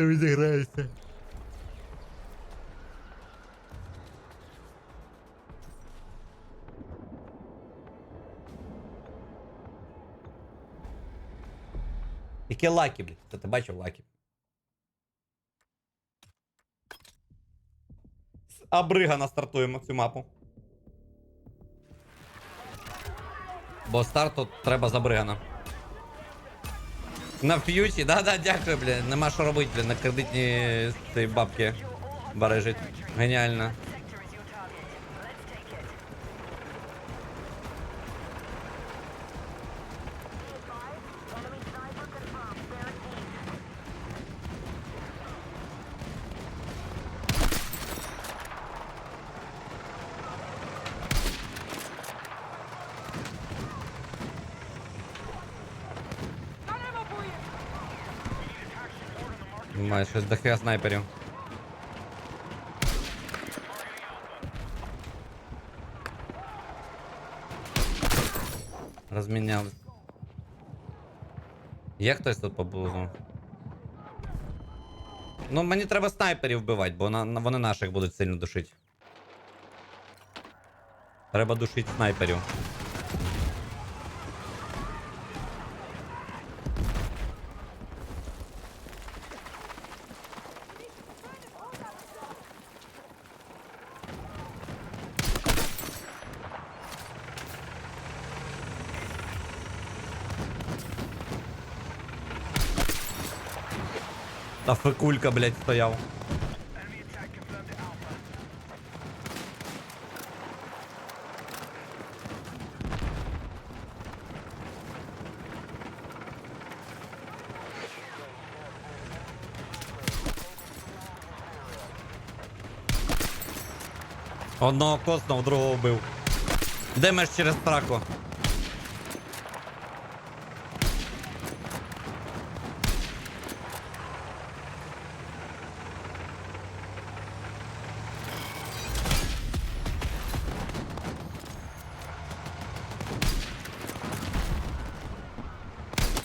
просто відіграється. Яке лакі, блядь? Ти бачив лакі? Абригана стартуємо цю мапу. Бо старту треба з Абригана. На фьючі, да-да, дякую, блін. Нема що робити, блін, на кредитні бабки бережить. Геніально. Має щось дохера снайперів. Розміняв. Є хтось тут поблизу? Ну, мені треба снайперів вбивати, бо на, на- вони наших будуть сильно душити. Треба душити снайперів. Фекулька, блядь, стояв. Одного коснув, другого вбив. Демеш через траку.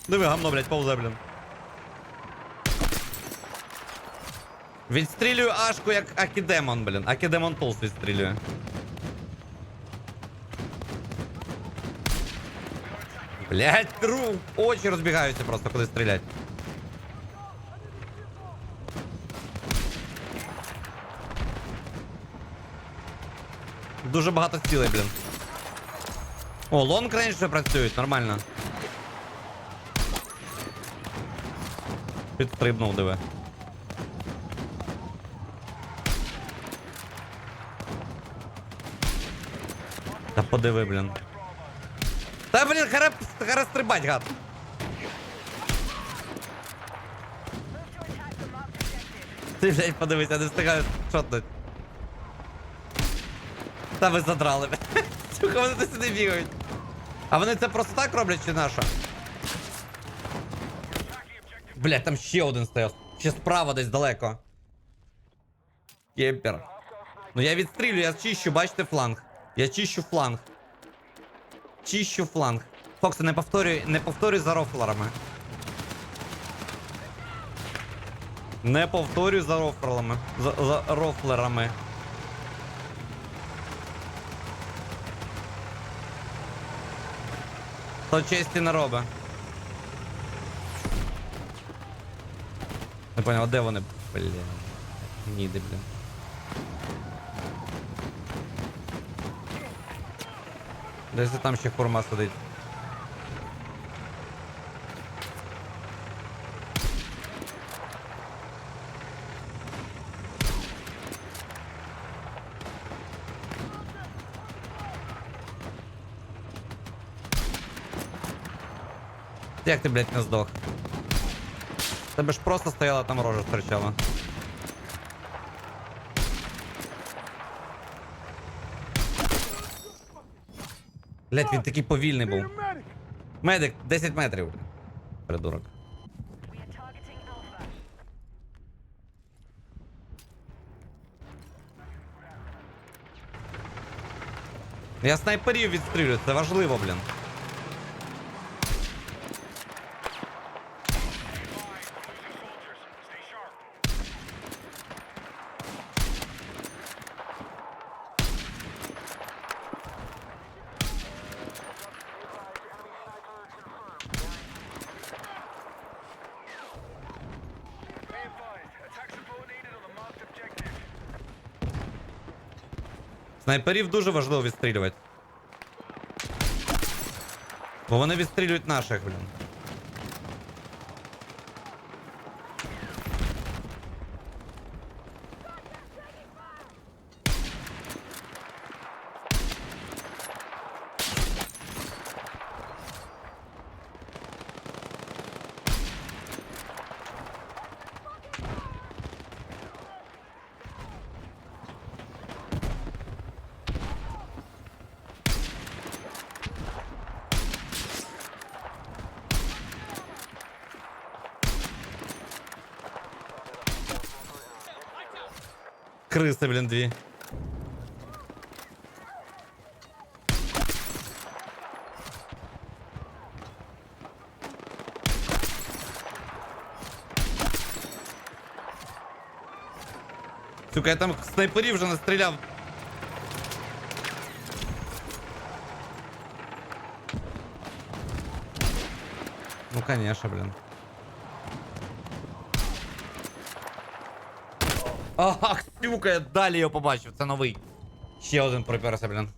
Диви, гамно, блядь, повзе, блін. Відстрілюю ашку як Акідемон, блін. Акідемон Пулс відстрілює. Блять, тру! Очі розбігаються просто, коли стрілять. Дуже багато цілей, блін. О, лонг рейндж вже працюють, нормально. Підстрибнув, диви. Та подиви, блін. Та блін, хара, хара стрибать, гад. Ти, блядь, подивись, я не встигаю шотнуть. Та ви задрали. Сука, вони сюди бігають. А вони це просто так роблять чи на що? Блядь, там ще один стояв. Ще справа десь далеко. Кемпер. Ну я відстрілю, я чищу, бачите фланг. Я чищу фланг. Чищу фланг. Фокси, не повторюй, не повторюй за рофлерами. Не повторюй за рофлерами. За, за рофлерами. То честі не робить. Понял, а де вони? Блін. Ніде, блін. Десь там ще хурма сидить. Як ти, блядь, не здох? Тебе ж просто стояла там рожа стрічала. Блять, він такий повільний був. Медик, 10 метрів. Придурок. Я снайперів відстрілюю, це важливо, блін. Снайперів дуже важливо відстрілювати. Бо вони відстрілюють наших, блін. Криси, блін, дві. Сука, я там снайперів вже настріляв. Ну, конечно, блин. Ах, я далі його побачив, це новий. Ще один приперся, блін.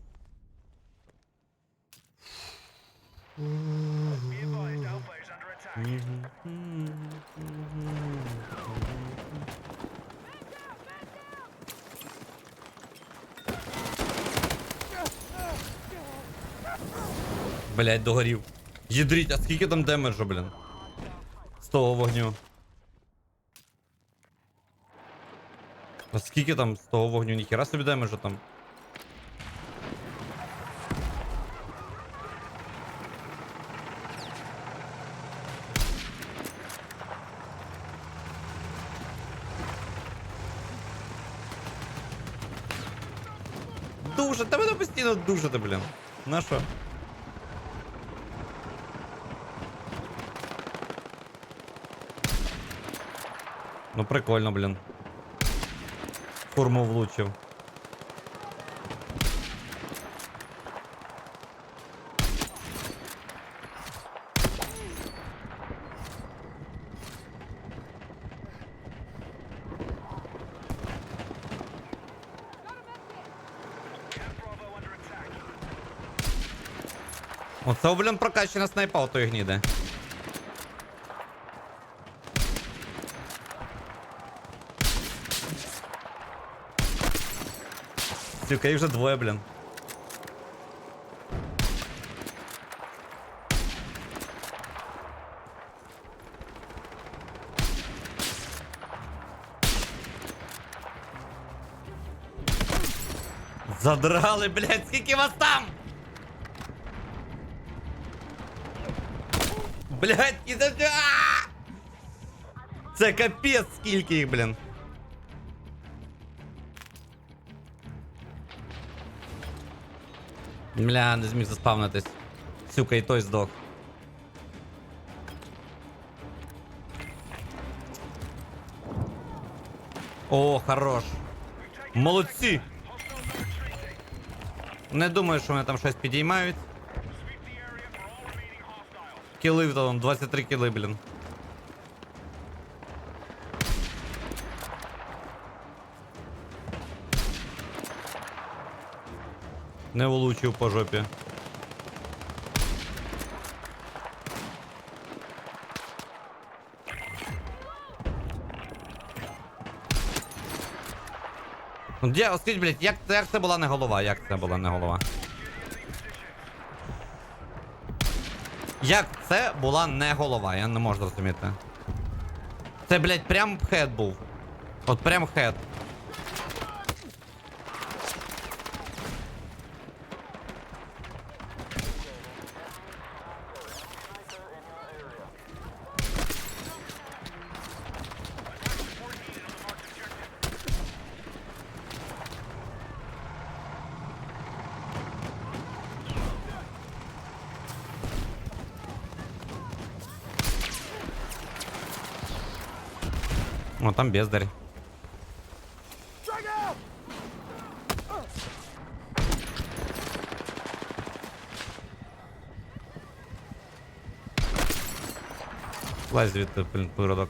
Блять, догорів. Їдріть, а скільки там демеджу, блін? З того вогню. Скільки там з того вогню? Ніхіра собі демеджу там. Дуже, та мене постійно душити, блін. На що? Ну прикольно, блін. Форму влучив. Оце, блін, прокачана снайпа у тої гніде. Сука, їх вже двоє, блін. Задрали, блядь, скільки вас там? Блядь, і за... А! Це капець, скільки їх, блін. Бля, не зміг заспавнитись. Сука, і той здох. О, хорош. Молодці. Не думаю, що вони там щось підіймають. Кіли там 23 кіли, блін. Не влучив по жопі. Ну, де, скажіть, блядь, як, як це була не голова? Як це була не голова? Як це була не голова? Я не можу зрозуміти. Це, блядь, прям хед був. От прям хед. Там бездарь. Лазь звідти, блін, виродок.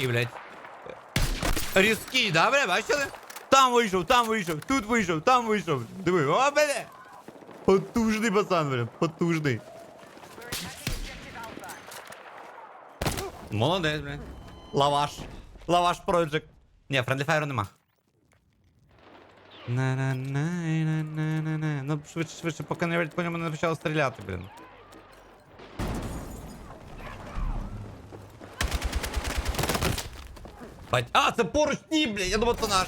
Ти блядь. Різкий, да, бля, бачили? Там вийшов, там вийшов, тут вийшов, там вийшов. Диви, о, бля. Потужний пацан, бля, потужний. Молодець, блядь. Лаваш. Лаваш Project. Ні, Friendly Fire нема. на на на на на на на Ну, швидше, швидше, поки не по ньому не почало стріляти, блін. Бать. А, це поруч ні, блядь, я думав, це наш.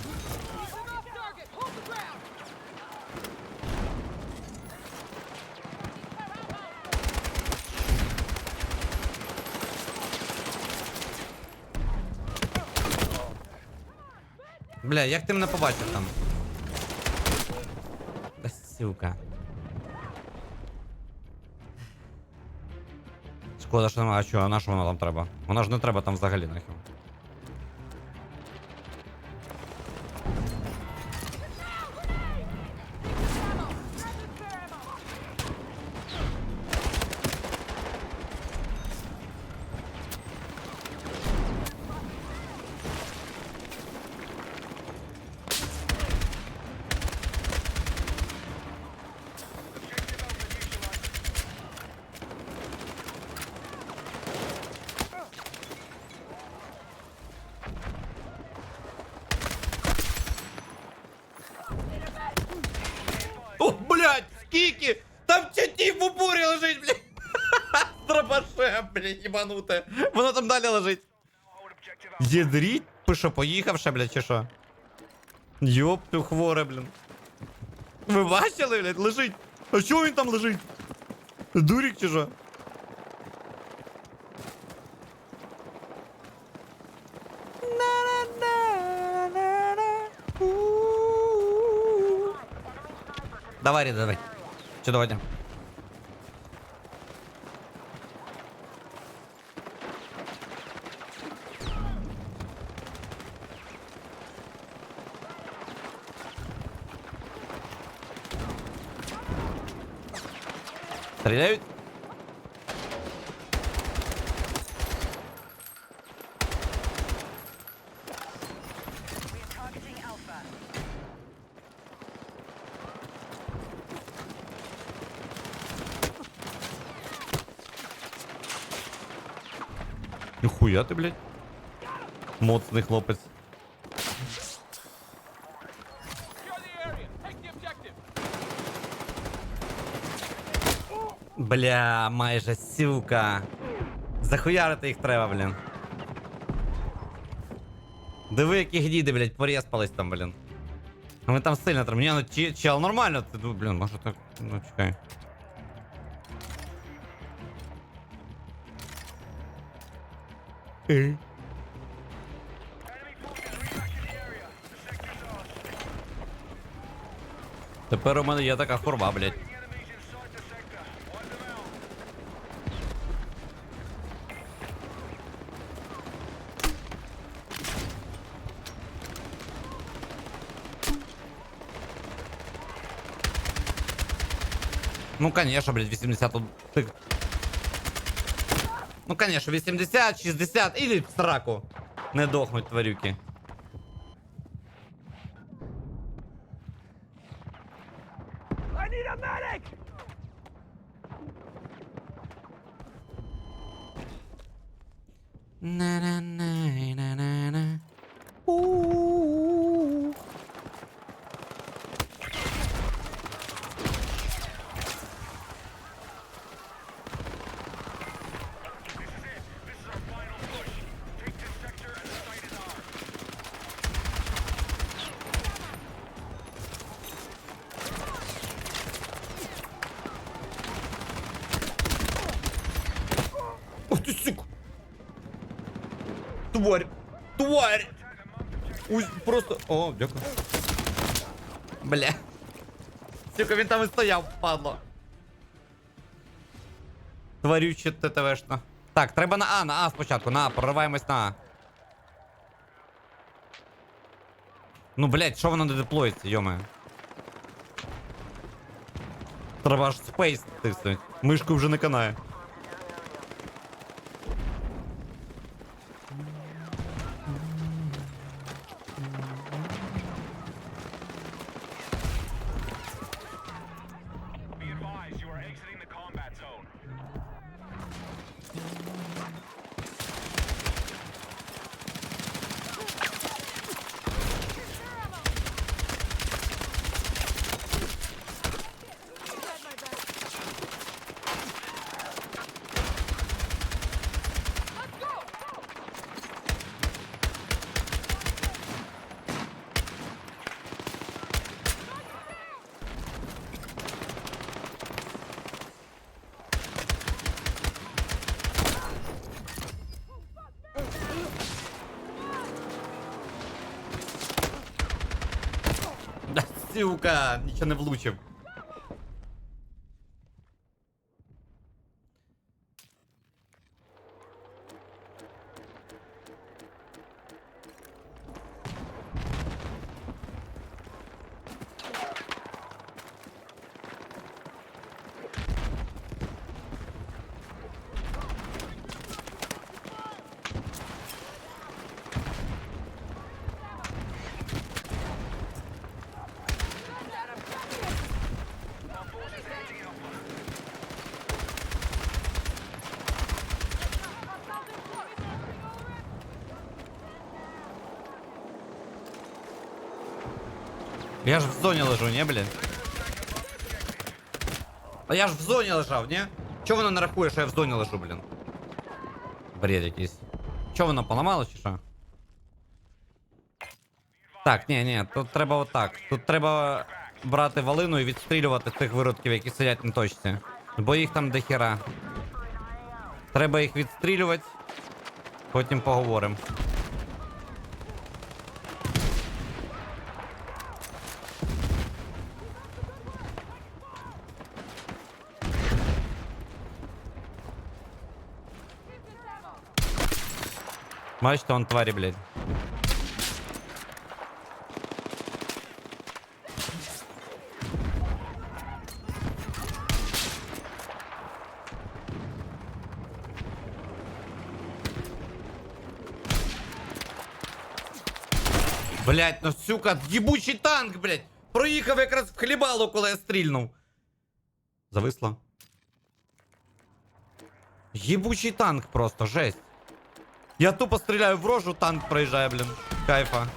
Бля, як ти мене побачив там? Сука. Шкода, що нема, а що, а на що воно там треба? Воно ж не треба там взагалі нахер. Блядь, їбануте. Воно там далі лежить. Єдріть? Пише, поїхавши, блядь, чи що? Йоп, ти хворе, блін. Ви бачили, блядь, лежить? А чого він там лежить? Дурік чи що? Давай, давай. Чудово дня. Стреляют? Ніхуя ти, блядь. Моцний хлопець. Бля, майже сюка. Захуярити їх треба, блін. Диви, які гніди, блядь, порізпались там, блін. А ми там сильно там. Ні, ну чи- чел, нормально. Ти, блін, може так. Ну, чекай. Ей. Тепер у мене є така хурма, блядь. Ну, конечно, блядь, 80 тут... тык. Ну, конечно, 80, 60 или в сраку. Не дохнуть тварюки. I Тварь! Ой, просто. О, дякую. Бля. Сука, він там і стояв, падло. Тварюче ТТВшно. Так, треба на А, на А спочатку, на А, прориваємось на А. Ну, блядь, що воно не деплоїться, йоме. Треба аж спейс тиснуть. Мишку вже не канає. Сука! Нічого не влучив. Я ж в зоні лежу, не, блін? А я ж в зоні лежав, ні? Чого воно не що я в зоні лежу, блін? Бред якийсь. Чого воно поламало чи що? Так, ні, ні, тут треба отак. Тут треба брати валину і відстрілювати цих виродків, які сидять на точці. Бо їх там дохера. Треба їх відстрілювати. Потім поговоримо. Бачите, он тварі, блядь. Блять, ну сука, єбучий танк, блять! Проїхав якраз в хлібалу, коли я стрільнув. Зависло. Єбучий танк просто, жесть. Я тупо стріляю в рожу, танк проїжджає, блін. Кайфа.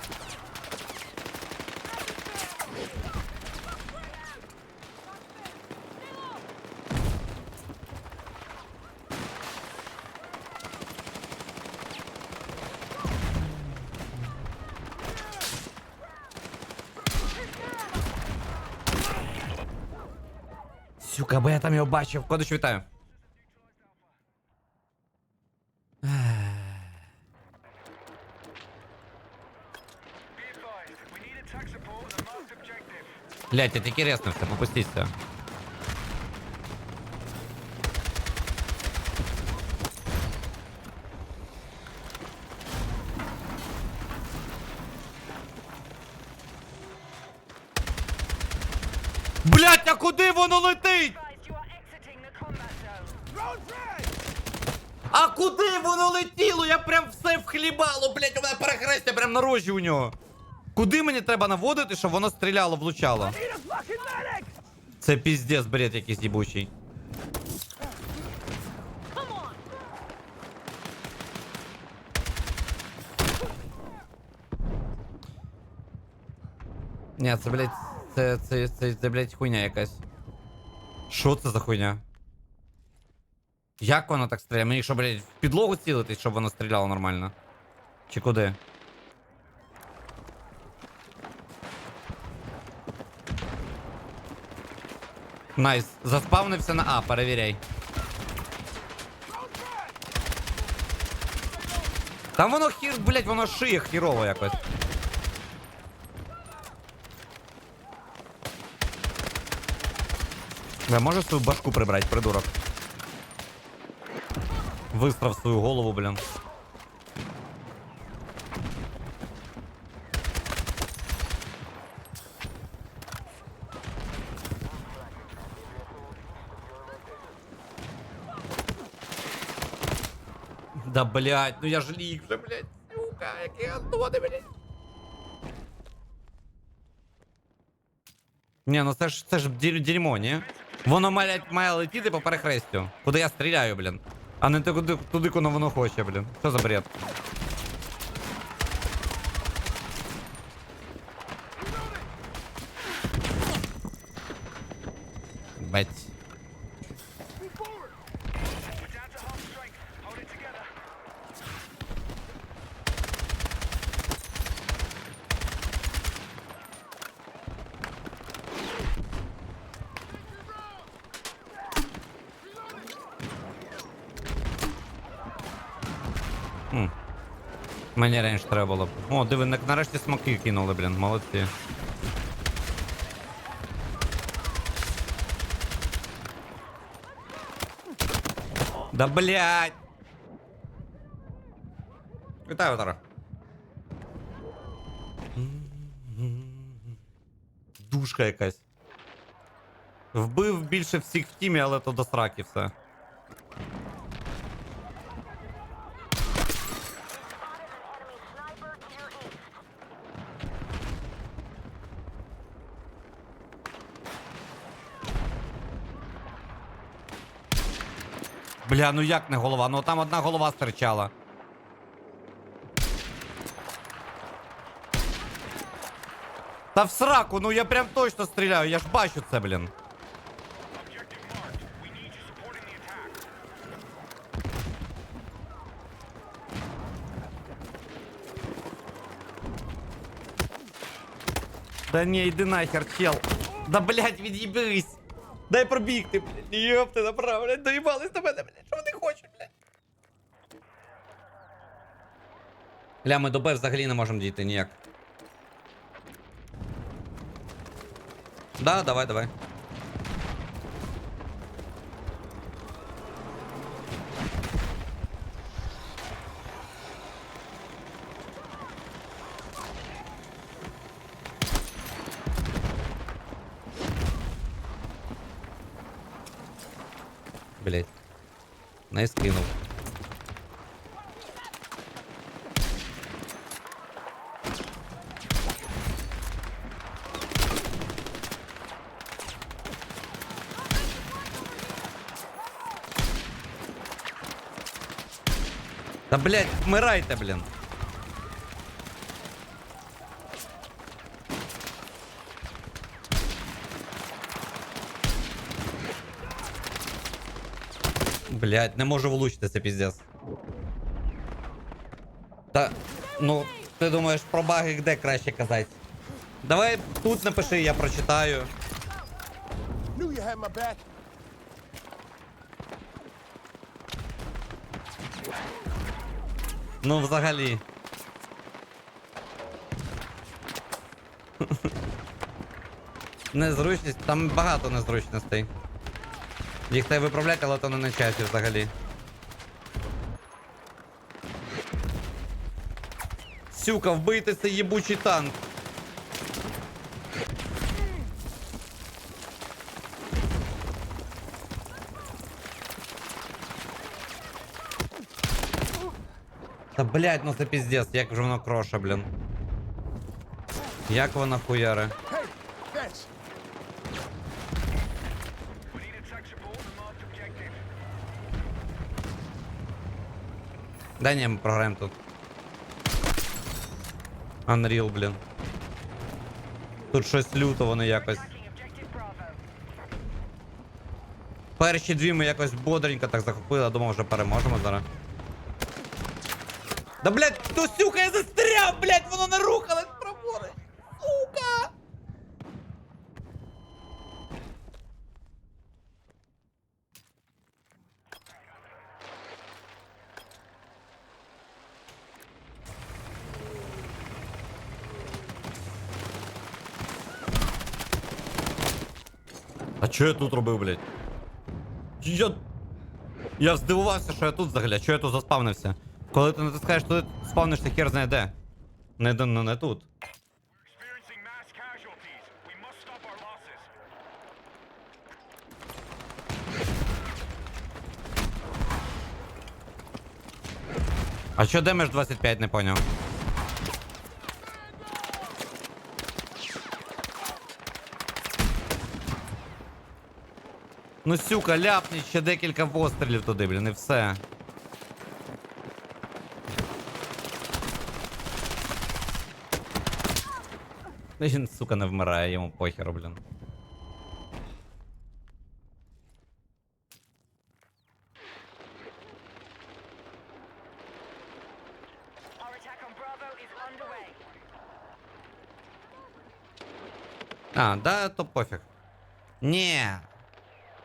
Сука, бо я там його бачив. Кодич вітаю. Блять, я тільки резнувся, попустіться. Блять, а куди воно летить? А куди воно летіло? Я прям все вхлібало, блять, у мене перехрестя прям на рожі у нього. Куди мені треба наводити, щоб воно стріляло, влучало? Це піздець, бред якийсь їбучий. Ні, це, блядь, це, це, це, це, блядь, хуйня якась. Що це за хуйня? Як воно так стріляє? Мені що, блядь, в підлогу цілитись, щоб воно стріляло нормально? Чи куди? Найс. Заспавнився на А, перевіряй. Там воно хір, блядь, воно шиє хірово якось. Да, можеш свою башку прибрати, придурок? Вистрав свою голову, блін. Да блять, ну я ж ліг вже, блять, сука, які гандони, блять. Ні, ну це ж це ж дерь- дерьмо, ні? Воно має, має летіти по перехрестю. Куди я стріляю, блін. А не туди, туди, куди воно хоче, блін. Що за бред? Мені рейндж треба було. О, диви, на, нарешті смоки кинули, блін, молодці. Да блядь! Вітаю, Тара. Душка якась. Вбив більше всіх в тімі, але то до сраки все. Бля, ну як не голова? Ну там одна голова стирчала. Та в сраку, ну я прям точно стріляю, я ж бачу це, блін. Objective marked. We need you supporting the attack. Да не, йди нахер, чел. Да блять, від'їбись. Дай пробігти, блядь. Йопти направо, блядь, доїбались до мене, блядь. Що вони хочуть, блядь? Ля, ми до Б взагалі не можемо дійти ніяк. Да, давай, давай. Не скинув. Та блять, вмирайте, блін. Блять, не можу влучити, це піздец. Та, ну, ти думаєш про баги де краще казати? Давай тут напиши, я прочитаю. Ну, взагалі. Незручність, там багато незручностей. Їх треба виправляти, але то не на часі взагалі. Сюка, вбийте цей єбучий танк. Та блять, ну це піздец, як же воно кроше, блін. Як воно хуяре? Да не, мы програємо тут. Unreal, блін. Тут щось люто вони якось. Перші дві ми якось бодренько так захопили, думав, вже переможемо зараз. Да блять, то сюка, я застряв, блять, воно не праворуч. Сука! А що я тут робив, блять? Я. Я здивувався, що я тут взагалі, що я тут заспавнився. Коли ти натискаєш туди, спавнишся хер знає де. Не, де- ну, не тут. А що демедж 25, не поняв. Ну сюка, ляпні ще декілька пострілів туди, блін, і все. Він, сука, не вмирає, йому похеру, блін. А, да, то пофіг. Ні.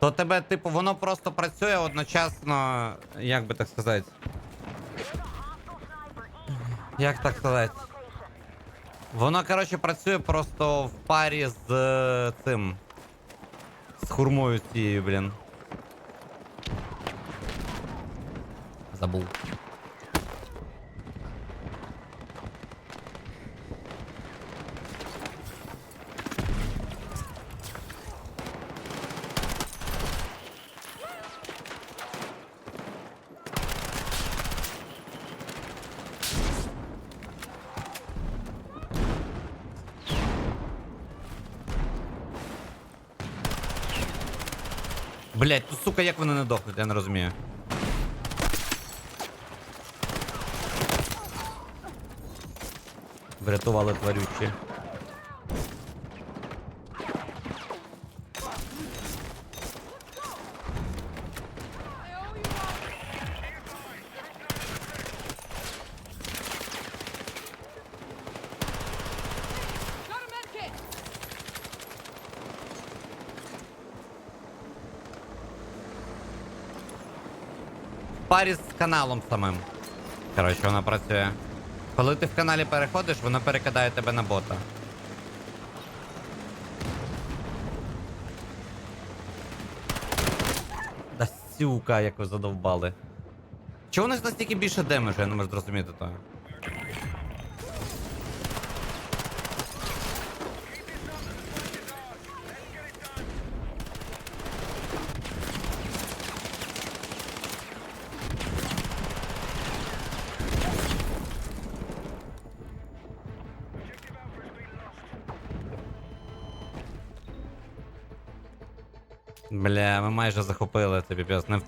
То тебе, типу, воно просто працює одночасно, як би так сказати. Як так сказати? Воно, коротше, працює просто в парі з е, цим. З хурмою цією, блін. Забув. Блять, ну сука, як вони не дохнуть, я не розумію. Врятували тварючі. Парі з каналом самим. Коротше, вона працює. Коли ти в каналі переходиш, вона перекидає тебе на бота. Та сюка, як ви задовбали. Чого у нас настільки більше демеджу, я не можу зрозуміти того. Захопили це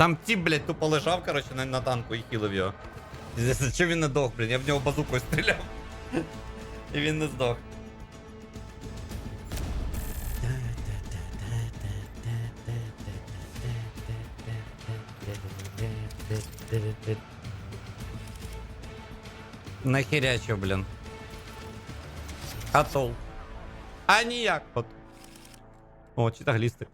Там тіп, блядь, тупо лежав, короче, на, на танку і хілив його. Чим він не здох, блядь? Я в нього базукою стріляв. І він не здох. Нахерячив, блін. Атол. А ніяк от. О, чи глісти.